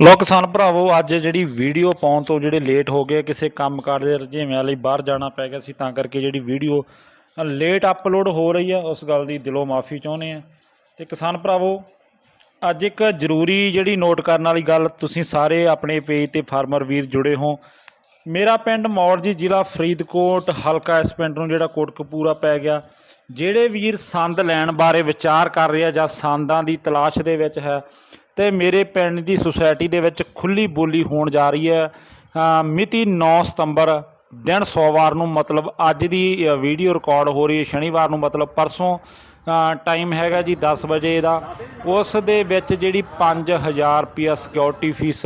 ਲੋ ਕਿਸਾਨ ਭਰਾਵੋ, ਅੱਜ ਜਿਹੜੀ ਵੀਡੀਓ ਪਾਉਣ ਤੋਂ ਜਿਹੜੇ ਲੇਟ ਹੋ ਗਏ, ਕਿਸੇ ਕੰਮਕਾਰ ਦੇ ਰੁਝੇਵਿਆਂ ਲਈ ਬਾਹਰ ਜਾਣਾ ਪੈ ਗਿਆ ਸੀ, ਤਾਂ ਕਰਕੇ ਜਿਹੜੀ ਵੀਡੀਓ ਲੇਟ ਅਪਲੋਡ ਹੋ ਰਹੀ ਆ, ਉਸ ਗੱਲ ਦੀ ਦਿਲੋਂ ਮਾਫੀ ਚਾਹੁੰਦੇ ਆ। ਤੇ ਕਿਸਾਨ ਭਰਾਵੋ, ਅੱਜ ਇੱਕ ਜ਼ਰੂਰੀ ਜਿਹੜੀ ਨੋਟ ਕਰਨ ਵਾਲੀ ਗੱਲ, ਤੁਸੀਂ ਸਾਰੇ ਆਪਣੇ ਪੇਜ ਤੇ ਫਾਰਮਰ ਵੀਰ ਜੁੜੇ ਹੋ। ਮੇਰਾ ਪਿੰਡ ਮੌੜ ਜ਼ਿਲ੍ਹਾ ਫਰੀਦਕੋਟ, ਹਲਕਾ ਇਸ ਪਿੰਡ ਨੂੰ ਜਿਹੜਾ ਕੋਟਕਪੂਰਾ ਪੈ ਗਿਆ। ਜਿਹੜੇ ਵੀਰ ਸੰਦ ਲੈਣ ਬਾਰੇ ਵਿਚਾਰ ਕਰ ਰਿਹਾ ਜਾਂ ਸੰਦਾਂ ਦੀ ਤਲਾਸ਼ ਦੇ ਵਿੱਚ ਹੈ ਤੇ ਮੇਰੇ ਪਿੰਡ ਦੀ ਸੁਸਾਇਟੀ ਦੇ ਵਿੱਚ ਖੁੱਲੀ ਬੋਲੀ ਹੋਣ ਜਾ ਰਹੀ ਹੈ। ਮਿਤੀ 9 ਸਤੰਬਰ ਦਿਨ ਸੋਮਵਾਰ ਨੂੰ ਮਤਲਬ ਅੱਜ ਦੀ ਵੀਡੀਓ ਰਿਕਾਰਡ ਹੋ ਰਹੀ ਹੈ। ਸ਼ਨੀਵਾਰ ਨੂੰ ਮਤਲਬ ਪਰਸੋਂ ਟਾਈਮ ਹੈਗਾ ਜੀ 10 ਵਜੇ ਦਾ। ਉਸ ਦੇ ਵਿੱਚ ਜਿਹੜੀ 5000 ਰੁਪਿਆ ਸਿਕਿਉਰਿਟੀ ਫੀਸ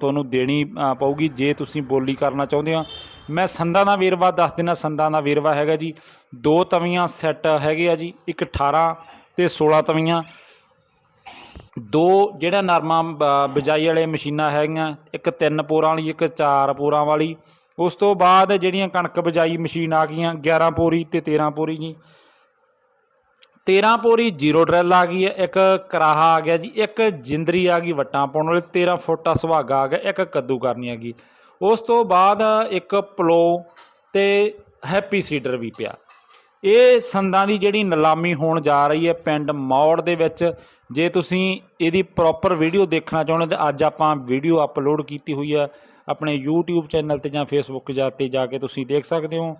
ਤੁਹਾਨੂੰ ਦੇਣੀ ਪਊਗੀ ਜੇ ਤੁਸੀਂ ਬੋਲੀ ਕਰਨਾ ਚਾਹੁੰਦੇ ਹੋ। ਮੈਂ ਸੰਦਾਂ ਦਾ ਵੇਰਵਾ ਦੱਸ ਦਿੰਦਾ ਸੰਦਾਂ ਦਾ ਵੇਰਵਾ ਹੈਗਾ ਜੀ। ਦੋ ਤਵੀਆਂ ਸੈੱਟ ਹੈਗੇ ਆ ਜੀ, ਇੱਕ 18 ਤੇ 16 ਤਵੀਆਂ। ਦੋ ਜਿਹੜਾ ਨਰਮਾ ਬ- ਬਿਜਾਈ ਵਾਲੇ ਮਸ਼ੀਨਾਂ ਹੈਗੀਆਂ, ਇੱਕ ਤਿੰਨ ਪੋਰਾਂ ਵਾਲੀ, ਇੱਕ ਚਾਰ ਪੋਰਾਂ ਵਾਲੀ, ਉਸ ਤੋਂ ਬਾਅਦ ਜਿਹੜੀਆਂ ਕਣਕ ਬਿਜਾਈ ਮਸ਼ੀਨ ਆ ਗਈਆਂ 11 ਪੋਰੀ ਤੇ 13 ਪੋਰੀ ਜੀ। 13 ਪੋਰੀ ਜ਼ੀਰੋ ਡਰੈਲ ਆ ਗਈ ਹੈ, ਇੱਕ ਕਰਾਹਾ ਆ ਗਿਆ ਜੀ, ਇੱਕ ਜਿੰਦਰੀ ਆ ਗਈ ਵੱਟਾਂ ਪਾਉਣ ਵਾਲੀ 13 ਫੁੱਟਾ ਸੁਹਾਗਾ ਆ ਗਿਆ, ਇੱਕ ਕੱਦੂ ਕਰਨੀ ਆ ਗਈ। ਉਸ ਤੋਂ ਬਾਅਦ ਇੱਕ ਪਲੋ ਤੇ ਹੈਪੀ ਸੀਡਰ ਵੀ ਪਿਆ। ਇਹ ਸੰਦਾਂ ਦੀ ਜਿਹੜੀ ਨਿਲਾਮੀ ਹੋਣ ਜਾ ਰਹੀ ਹੈ ਪਿੰਡ ਮੌੜ ਦੇ ਵਿੱਚ, ਜੇ ਤੁਸੀਂ ਇਹਦੀ ਪ੍ਰੋਪਰ ਵੀਡੀਓ ਦੇਖਣਾ ਚਾਹੁੰਦੇ ਤਾਂ ਅੱਜ ਆਪਾਂ ਵੀਡੀਓ ਅਪਲੋਡ ਕੀਤੀ ਹੋਈ ਹੈ ਆਪਣੇ YouTube ਚੈਨਲ ਤੇ ਜਾਂ Facebook ਜਾ ਤੇ ਜਾ ਕੇ ਤੁਸੀਂ ਦੇਖ ਸਕਦੇ ਹੋ।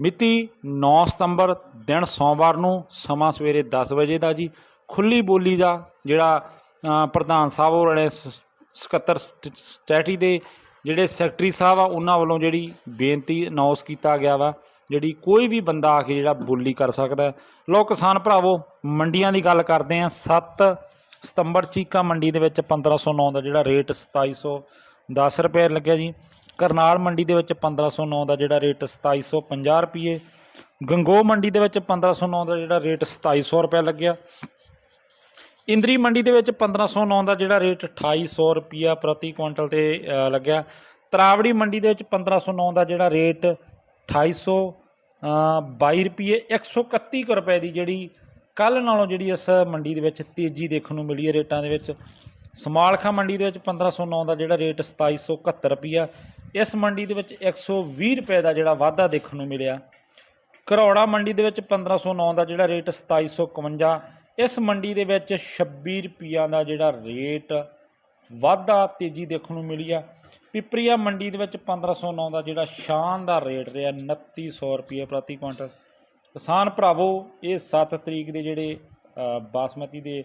ਮਿਤੀ 9 ਸਤੰਬਰ ਦਿਨ ਸੋਮਵਾਰ ਨੂੰ ਸਮਾਂ ਸਵੇਰੇ 10 ਵਜੇ ਦਾ ਜੀ, ਖੁੱਲੀ ਬੋਲੀ ਦਾ ਜਿਹੜਾ ਪ੍ਰਧਾਨ ਸਾਹਿਬ ਹੋਰਾਂ ਨੇ ਸਕੱਤਰ ਸਟ- ਸਟੈਟੀ ਦੇ ਜਿਹੜੇ ਸੈਕਟਰੀ ਸਾਹਿਬ ਆ, ਉਹਨਾਂ ਵੱਲੋਂ ਜਿਹੜੀ ਬੇਨਤੀ ਅਨਾਉਂਸ ਕੀਤਾ ਗਿਆ ਵਾ। ਜਿਹੜੀ ਕੋਈ ਵੀ ਬੰਦਾ ਆ ਕੇ ਜਿਹੜਾ ਬੋਲੀ ਕਰ ਸਕਦਾ ਹੈ। ਲੋ ਕਿਸਾਨ ਭਰਾਵੋ, ਮੰਡੀਆਂ ਦੀ ਗੱਲ ਕਰਦੇ ਆ 7 ਸਤੰਬਰ ਚੀਕਾ ਮੰਡੀ ਦੇ ਵਿੱਚ 1509 ਦਾ ਜਿਹੜਾ ਰੇਟ 2710 ਰੁਪਏ ਲੱਗਿਆ ਜੀ। ਕਰਨਾਲ ਮੰਡੀ ਦੇ ਵਿੱਚ 1509 ਦਾ ਜਿਹੜਾ ਰੇਟ 2750 ਰੁਪਏ। ਗੰਗੋ ਮੰਡੀ ਦੇ ਵਿੱਚ 1509 ਦਾ ਜਿਹੜਾ ਰੇਟ 2700 ਰੁਪਏ ਲੱਗਿਆ। ਇੰਦਰੀ ਮੰਡੀ ਦੇ ਵਿੱਚ 1509 ਦਾ ਜਿਹੜਾ ਰੇਟ 2800 ਰੁਪਿਆ ਪ੍ਰਤੀ ਕੁਇੰਟਲ ਤੇ ਲੱਗਿਆ। ਤਰਾਵੜੀ ਮੰਡੀ ਦੇ ਵਿੱਚ 1509 ਦਾ ਜਿਹੜਾ ਰੇਟ 2800 ਅ, 22 ਰੁਪਏ 131 ਕੁ ਰੁਪਏ ਦੀ ਜਿਹੜੀ ਕੱਲ ਨਾਲੋਂ ਜਿਹੜੀ ਇਸ ਮੰਡੀ ਦੇ ਵਿੱਚ ਤੇਜ਼ੀ ਦੇਖਣ ਨੂੰ ਮਿਲੀ ਹੈ ਰੇਟਾਂ ਦੇ ਵਿੱਚ। ਸਮਾਲਖਾ ਮੰਡੀ ਦੇ ਵਿੱਚ 1509 ਦਾ ਜਿਹੜਾ ਰੇਟ 2771 ਰੁਪਿਆ ਇਸ ਮੰਡੀ ਦੇ ਵਿੱਚ 120 ਰੁਪਏ ਦਾ ਜਿਹੜਾ ਵਾਧਾ ਦੇਖਣ ਨੂੰ ਮਿਲਿਆ। ਘਰੌੜਾ ਮੰਡੀ ਦੇ ਵਿੱਚ 1509 ਦਾ ਜਿਹੜਾ ਰੇਟ 2751 ਇਸ ਮੰਡੀ ਦੇ ਵਿੱਚ 26 ਰੁਪਈਆਂ ਦਾ ਜਿਹੜਾ ਰੇਟ ਵਾਧਾ ਤੇਜ਼ੀ ਦੇਖਣ ਨੂੰ ਮਿਲੀ ਆ। ਪਿਪਰੀਆ ਮੰਡੀ ਦੇ ਵਿੱਚ 1509 ਦਾ ਜਿਹੜਾ ਸ਼ਾਨਦਾਰ ਰੇਟ ਰਿਹਾ 2900 ਰੁਪਏ ਪ੍ਰਤੀ ਕੁਇੰਟਲ। ਕਿਸਾਨ ਭਰਾਵੋ, ਇਹ 7 ਤਰੀਕ ਦੇ ਜਿਹੜੇ ਬਾਸਮਤੀ ਦੇ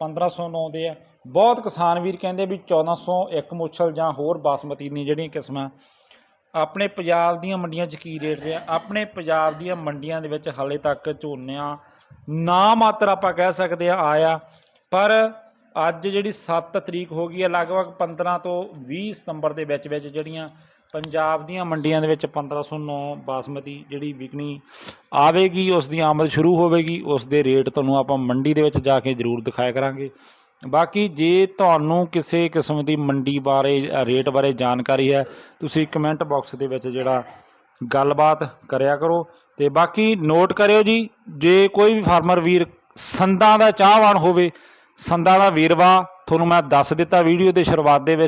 1509 ਦੇ ਆ। ਬਹੁਤ ਕਿਸਾਨ ਵੀਰ ਕਹਿੰਦੇ ਵੀ 1401 ਮੁੱਛਲ ਜਾਂ ਹੋਰ ਬਾਸਮਤੀ ਦੀਆਂ ਜਿਹੜੀਆਂ ਕਿਸਮਾਂ, ਆਪਣੇ ਪੰਜਾਬ ਦੀਆਂ ਮੰਡੀਆਂ 'ਚ ਕੀ ਰੇਟ ਰਿਹਾ? ਆਪਣੇ ਪੰਜਾਬ ਦੀਆਂ ਮੰਡੀਆਂ ਦੇ ਵਿੱਚ ਹਾਲੇ ਤੱਕ ਝੋਨਿਆਂ, ਨਾ ਮਾਤਰ ਆਪਾਂ ਕਹਿ ਸਕਦੇ ਆ ਆਇਆ। ਪਰ ਅੱਜ ਜਿਹੜੀ 7 ਤਰੀਕ ਹੋ ਗਈ ਹੈ, ਲਗਭਗ 15 ਤੋਂ 20 ਸਤੰਬਰ ਦੇ ਵਿੱਚ ਵਿੱਚ ਜਿਹੜੀਆਂ ਪੰਜਾਬ ਦੀਆਂ ਮੰਡੀਆਂ ਦੇ ਵਿੱਚ 1509 ਬਾਸਮਤੀ ਜਿਹੜੀ ਵਿਕਣੀ ਆਵੇਗੀ, ਉਸ ਦੀ ਆਮਦ ਸ਼ੁਰੂ ਹੋਵੇਗੀ, ਉਸ ਦੇ ਰੇਟ ਤੁਹਾਨੂੰ ਆਪਾਂ ਮੰਡੀ ਦੇ ਵਿੱਚ ਜਾ ਕੇ ਜ਼ਰੂਰ ਦਿਖਾਇਆ ਕਰਾਂਗੇ। ਬਾਕੀ ਜੇ ਤੁਹਾਨੂੰ ਕਿਸੇ ਕਿਸਮ ਦੀ ਮੰਡੀ ਬਾਰੇ, ਰੇਟ ਬਾਰੇ ਜਾਣਕਾਰੀ ਹੈ, ਤੁਸੀਂ ਕਮੈਂਟ ਬਾਕਸ ਦੇ ਵਿੱਚ ਜਿਹੜਾ ਗੱਲਬਾਤ ਕਰਿਆ ਕਰੋ। ਤੇ ਬਾਕੀ ਨੋਟ ਕਰਿਓ ਜੀ, ਜੇ ਕੋਈ ਵੀ ਫਾਰਮਰ ਵੀਰ ਸੰਦਾਂ ਦਾ ਚਾਹਵਾਨ ਹੋਵੇ ਸੰਦਾਂ ਦਾ ਵੇਰਵਾ ਤੁਹਾਨੂੰ ਮੈਂ ਦੱਸ ਦਿੱਤਾ ਵੀਡੀਓ ਦੇ ਸ਼ੁਰੂਆਤ ਦੇ ਵਿੱਚ।